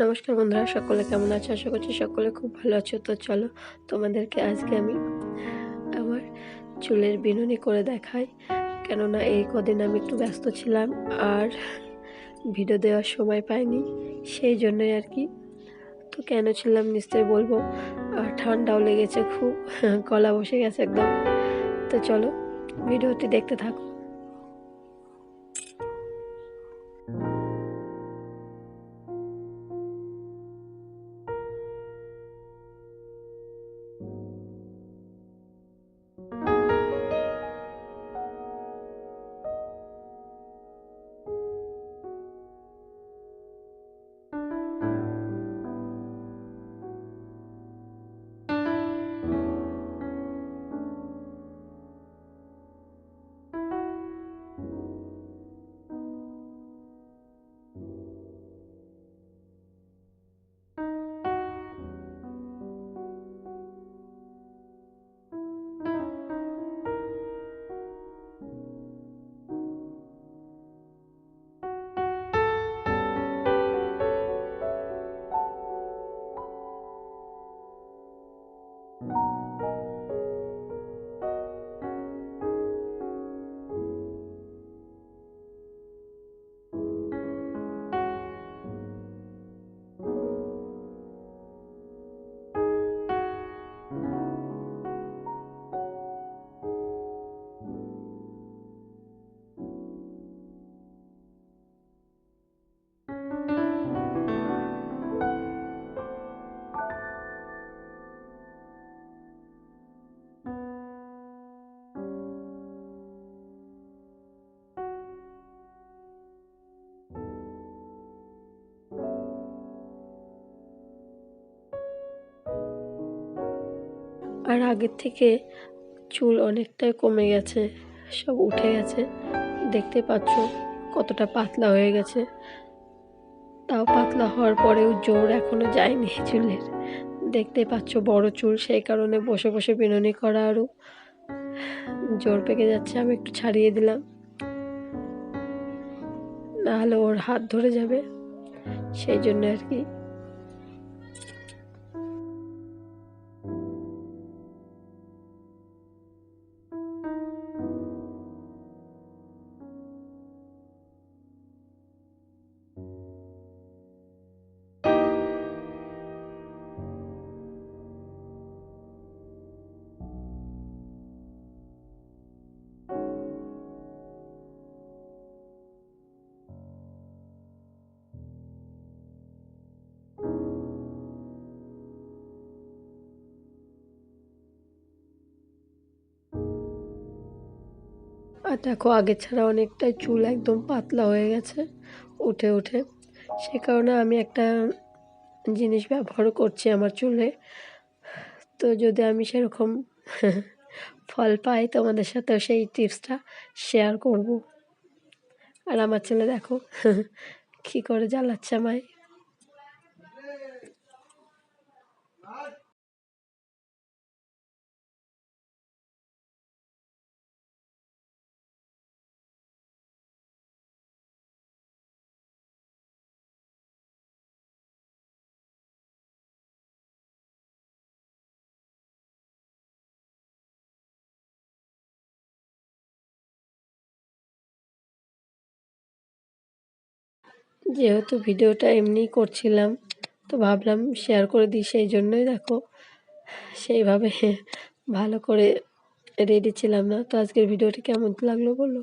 নমস্কার বন্ধুরা, সকলে কেমন আছো? আশা করছি সকলে খুব ভালো আছো। তো চলো তোমাদেরকে আজকে আমি আমার চুলের বিনুনি করে দেখাই। কেননা এই কদিন আমি একটু ব্যস্ত ছিলাম আর ভিডিও দেওয়ার সময় পাইনি, সেই জন্যই আর কি। তো কেন ছিলাম নিশ্চয়ই বলব, আর ঠান্ডাও লেগেছে খুব, গলা বসে গেছে একদম। তো চলো ভিডিওটি দেখতে থাকো। you আর আগের থেকে চুল অনেকটাই কমে গেছে, সব উঠে গেছে। দেখতে পাচ্ছ কতটা পাতলা হয়ে গেছে। তাও পাতলা হওয়ার পরেও জোর এখনও যায়নি চুলের। দেখতে পাচ্ছ বড় চুল, সেই কারণে বসে বসে বিনুনি করা আরও জোর পেকে যাচ্ছে, আমি একটু ছাড়িয়ে দিলাম। নাহলে ওর হাত ধরে যাবে, সেই জন্য আর কি আর দেখো আগের ছাড়া অনেকটাই চুল একদম পাতলা হয়ে গেছে উঠে উঠে। সে কারণে আমি একটা জিনিস ব্যবহার করছি আমার চুলে। তো যদি আমি সেরকম ফল পাই, তোমাদের সাথেও সেই টিপসটা শেয়ার করব। আর আমার ছেলে দেখো, কী করে জ্বালাচ্ছে আমায়। যেহেতু ভিডিওটা এমনি করছিলাম, তো ভাবলাম শেয়ার করে দিই সেই জন্যই দেখো। সেইভাবে ভালো করে রেডি ছিলাম না। তো আজকের ভিডিওটি কেমন লাগল বলো?